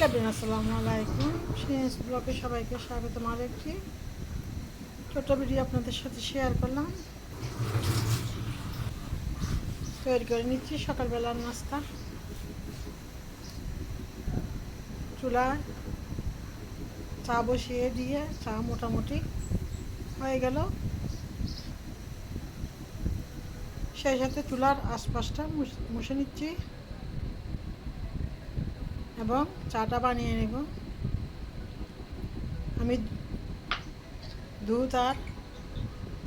Hello ব্লগে সবাইকে স্বাগতম আর একটি ছোট ভিডিও আপনাদের সাথে শেয়ার করলাম। তৈরি করে নিচ্ছি সকালবেলার নাস্তা। চুলায় চা বসিয়ে দিয়ে চা মোটামুটি হয়ে গেল। সেই সাথে চুলার আশপাশটা মুছে নিচ্ছি। এবং চাটা বানিয়ে নেব। আমি দুধ আর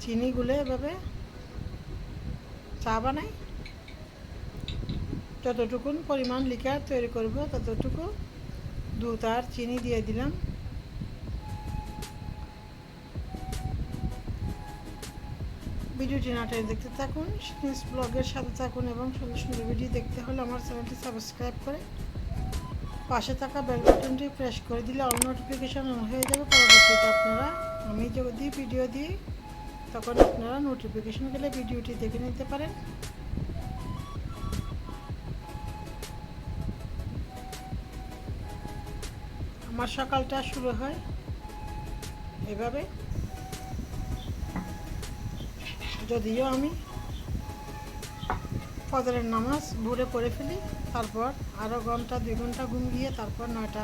চিনি গুলে এভাবে চা বানাই। যতটুকুন পরিমাণ লিকার তৈরি করব, ততটুকু দুধ আর চিনি দিয়ে দিলাম। ভিডিওটি নাটক দেখতে থাকুন ব্লগের সাথে থাকুন এবং সুন্দর সুন্দর ভিডিও দেখতে হলে আমার চ্যানেলটি সাবস্ক্রাইব করে পাশে থাকা বেল বাটনটি প্রেস করে দিলে অল নোটিফিকেশান অন হয়ে যাবে। পরবর্তীতে আপনারা আমি যদি ভিডিও দিই, তখন আপনারা নোটিফিকেশন গেলে ভিডিওটি দেখে নিতে পারেন। আমার সকালটা শুরু হয় এভাবে। যদিও আমি ফজরের নামাজ ভোরে পড়ে ফেলি, তারপর আরও ঘণ্টা, দুই ঘণ্টা ঘুম গিয়ে তারপর নয়টা,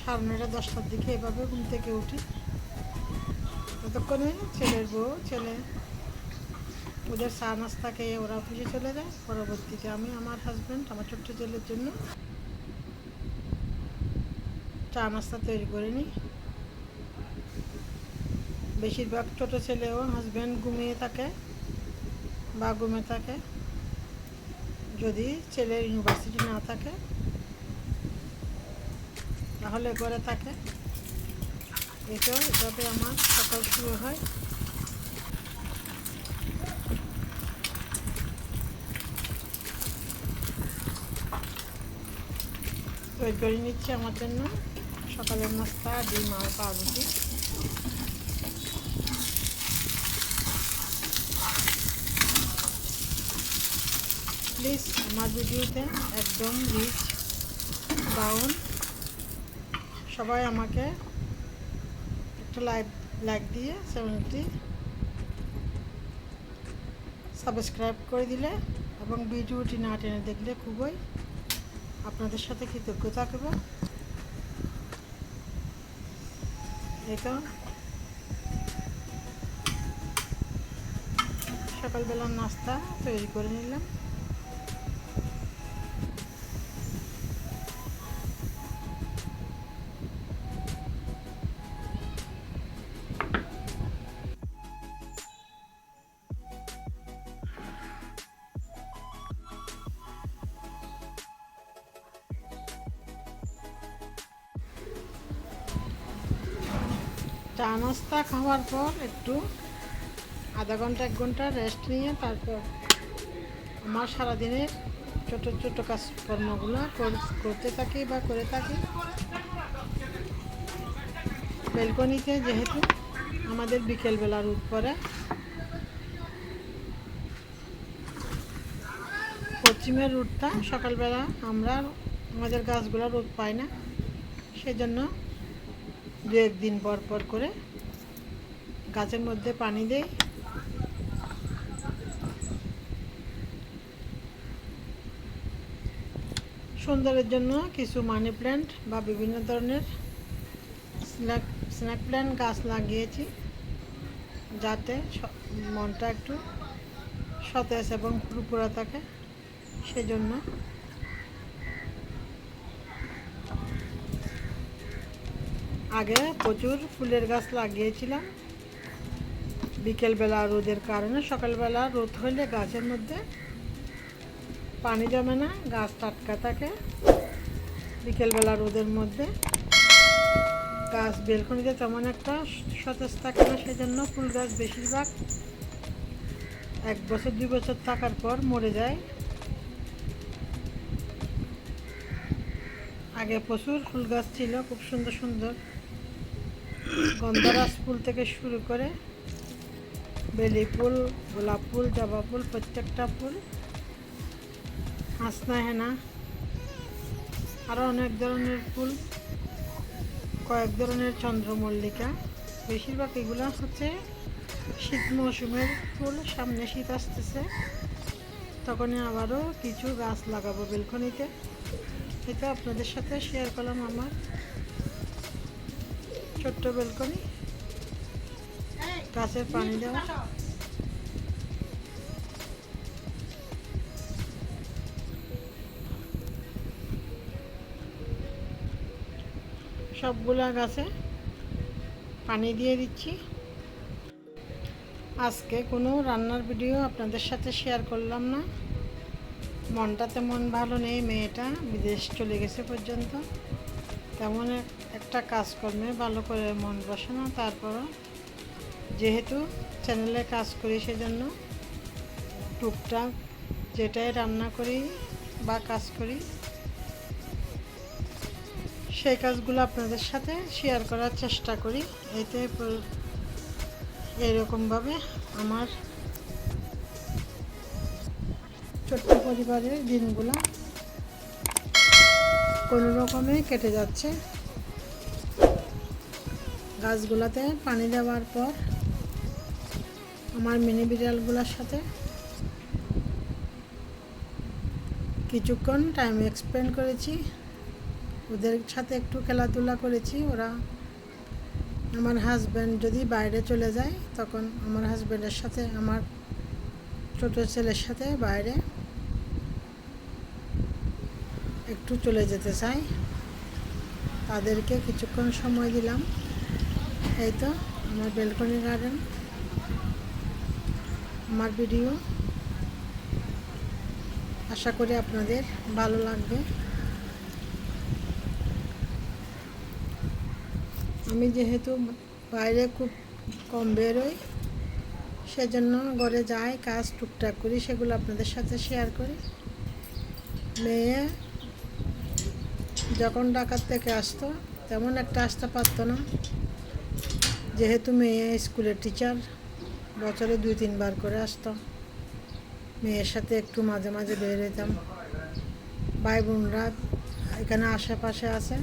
সাড়ে নয়টা, দশটার দিকে এভাবে ঘুম থেকে উঠি। ততক্ষণে ছেলের বউ, ছেলে, ওদের চা নাস্তা খেয়ে ওরা অফিসে চলে যায়। পরবর্তীতে আমি আমার হাজব্যান্ড আমার ছোট্ট ছেলের জন্য চা নাস্তা তৈরি করে নিই। বেশিরভাগ ছোটো ছেলেও হাজব্যান্ড ঘুমিয়ে থাকে বা ঘুমে থাকে। যদি ছেলের ইউনিভার্সিটি না থাকে, তাহলে ঘরে থাকে। এটাও এভাবে আমার সকাল শুরু হয়। তৈরি করে নিচ্ছি আমার জন্য। সকালের নাস্তা, ডিম আর পাউরুটি। প্লিজ আমার ভিডিওতে একদম রিচ ডাউন সবাই আমাকে একটা লাইক লাইক দিয়ে চ্যানেলটি সাবস্ক্রাইব করে দিলে এবং ভিডিওটি না টেনে দেখলে খুবই আপনাদের সাথে কৃতজ্ঞ থাকব তো। সকালবেলার নাস্তা তৈরি করে নিলাম। চা নাস্তা খাওয়ার পর একটু আধা ঘণ্টা, এক ঘণ্টা রেস্ট নিয়ে তারপর আমার সারাদিনের ছোট ছোট কাজকর্মগুলো কর- করতে থাকি বা করে থাকি। বেলকনিতে যেহেতু আমাদের বিকেলবেলা রোদ পড়ে পশ্চিমের রোদটা সকালবেলা আমরা, আমাদের গাছগুলো রোদ পাই না। সেজন্য দু একদিন পর পর করে গাছের মধ্যে পানি দেই। সুন্দরের জন্য কিছু মানি প্ল্যান্ট বা বিভিন্ন ধরনের স্ন্যাক স্ন্যাক প্ল্যান্ট গাছ লাগিয়েছি যাতে মনটা একটু সতেজ এবং ফুরফুরা থাকে। সেজন্য আগে প্রচুর ফুলের গাছ লাগিয়েছিলাম। বিকেলবেলা রোদের কারণে সকালবেলা রোদ হলে গাছের মধ্যে পানি জমে না, গাছ টাটকা থাকে। বিকেলবেলা রোদের মধ্যে গাছ বেলকনিতে তেমন একটা সতেজ থাকে না, সেজন্য ফুল গাছ বেশিরভাগ এক বছর, দুই বছর থাকার পর মরে যায়। আগে প্রচুর ফুল গাছ ছিল, খুব সুন্দর সুন্দর। গন্ধরাজ ফুল থেকে শুরু করে বেলি ফুল, গোলাপ ফুল, জবা ফুল, প্রত্যেকটা ফুল, হাসনা হেনা আরও অনেক ধরনের ফুল, কয়েক ধরনের চন্দ্রমল্লিকা। বেশিরভাগ এগুলো হচ্ছে শীত মৌসুমের ফুল, সামনে শীত আসতেছে। তখনই আবারও কিছু গাছ লাগাবো বেলকনিতে। এটা আপনাদের সাথে শেয়ার করলাম আমার ছোট্ট বেলকনি। গাছের পানি দেওয়া সবগুলা গাছে পানি দিয়ে দিচ্ছি। আজকে কোনো রান্নার ভিডিও আপনাদের সাথে শেয়ার করলাম না। মনটা তেমন ভালো নেই, মেয়েটা বিদেশ চলে গেছে পর্যন্ত। তেমন এক- একটা কাজকর্মে ভালো করে মন বসে না তারপরও যেহেতু চ্যানেলে কাজ করি সেজন্য টুকটাক যেটাই রান্না করি বা কাজ করি, সেই কাজগুলো আপনাদের সাথে শেয়ার করার চেষ্টা করি। এতে এরকমভাবে আমার ছোট্ট পরিবারের দিনগুলো কোনো রকমে কেটে যাচ্ছে। গাছগুলোতে পানি দেওয়ার পর আমার মিনি বিড়ালগুলোর সাথে কিছুক্ষণ টাইম এক্সপেন্ড করেছি। ওদের সাথে একটু খেলাধুলা করেছি। ওরা আমার হাজব্যান্ড যদি বাইরে চলে যায়, তখন আমার হাজব্যান্ডের সাথে, আমার ছোটো ছেলের সাথে বাইরে একটু চলে যেতে চাই। তাদেরকে কিছুক্ষণ সময় দিলাম। এই তো, আমার বেলকনি গার্ডেন আমার ভিডিও আশা করি আপনাদের ভালো লাগবে। আমি যেহেতু বাইরে খুব কম বেরোই, সেজন্য ঘরে যাই, কাজ টুকটাক করি, সেগুলো আপনাদের সাথে শেয়ার করি। মেয়ে যখন ঢাকার থেকে আসতো তেমন একটা আসতে পারতো না। যেহেতু মেয়ে স্কুলের টিচার বছরে দুই তিনবার করে আসতো। মেয়ের সাথে একটু মাঝে মাঝে বের হইতাম। ভাই বোনরা এখানে আশেপাশে আছে।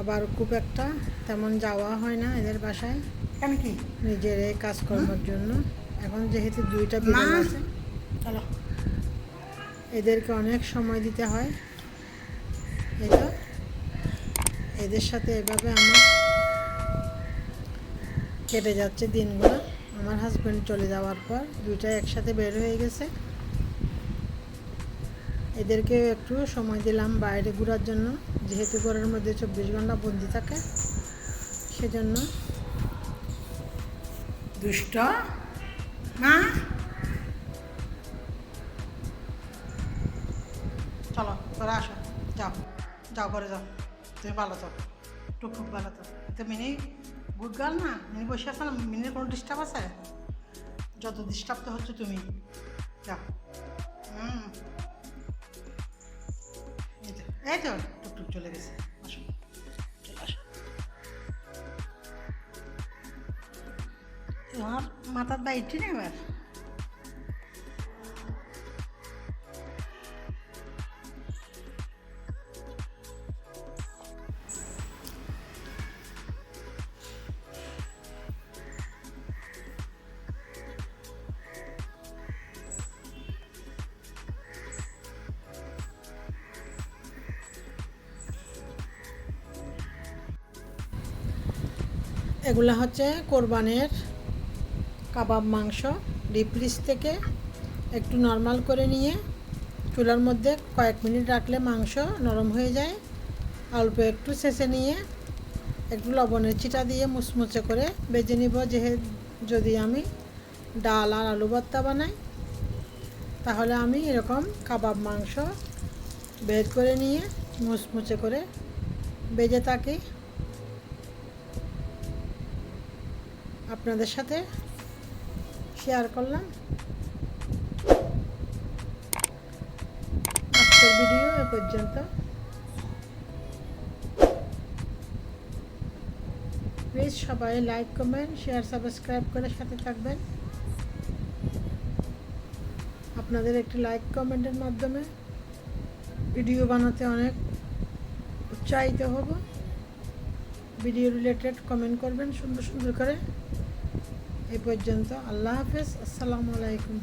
আবার খুব একটা তেমন যাওয়া হয় না এদের বাসায়। কেন কি? নিজের এই কাজকর্মের জন্য। এখন যেহেতু দুইটা বিড়াল মা। আছে চলো। এদেরকে অনেক সময় দিতে হয়। এটা এদের সাথে এভাবে আমার কেটে যাচ্ছে দিনগুলো। আমার হাজব্যান্ড চলে যাওয়ার পর দুইটা একসাথে বের হয়ে গেছে। এদেরকে একটু সময় দিলাম বাইরে ঘোরার জন্য। যেহেতু ঘরের মধ্যে চব্বিশ ঘণ্টা বন্দি থাকে, সেজন্য। দুষ্ট। মা! যাও, ঘরে যাও। তুমি ভালো তো একটু খুব ভালো তো তো মিনি গুড গার্ল না? মিনি বসে আছে না? মিনির কোনো ডিস্টার্ব আছে? যত ডিস্টার্ব তো হচ্ছে তুমি। যাও। হুম। এই তো টুকটুক চলে গেছে। আসো। চলে আসো। মাথার বাইটি না এবার? এগুলা হচ্ছে কোরবানের কাবাব মাংস, ডিপ ফ্রিজ থেকে একটু নর্মাল করে নিয়ে চুলার মধ্যে কয়েক মিনিট রাখলে মাংস নরম হয়ে যায়। অল্প একটু ছেঁচে নিয়ে একটু লবণের চিটা দিয়ে মুচমুচে করে বেজে নিব যেহেতু যদি আমি ডাল আর আলু ভর্তা বানাই। তাহলে আমি এরকম কাবাব মাংস বের করে নিয়ে মুচমুচে করে বেজে থাকি। আপনাদের সাথে শেয়ার করলাম। আজকের ভিডিও এ পর্যন্ত। প্লিজ সবাই লাইক কমেন্ট শেয়ার সাবস্ক্রাইব করে সাথে থাকবেন। আপনাদের একটি লাইক কমেন্টের মাধ্যমে ভিডিও বানাতে অনেক উৎসাহিত হব। ভিডিও রিলেটেড কমেন্ট করবেন সুন্দর সুন্দর করে। এই পর্যন্ত। আল্লাহ হাফেজ। আসসালামু আলাইকুম।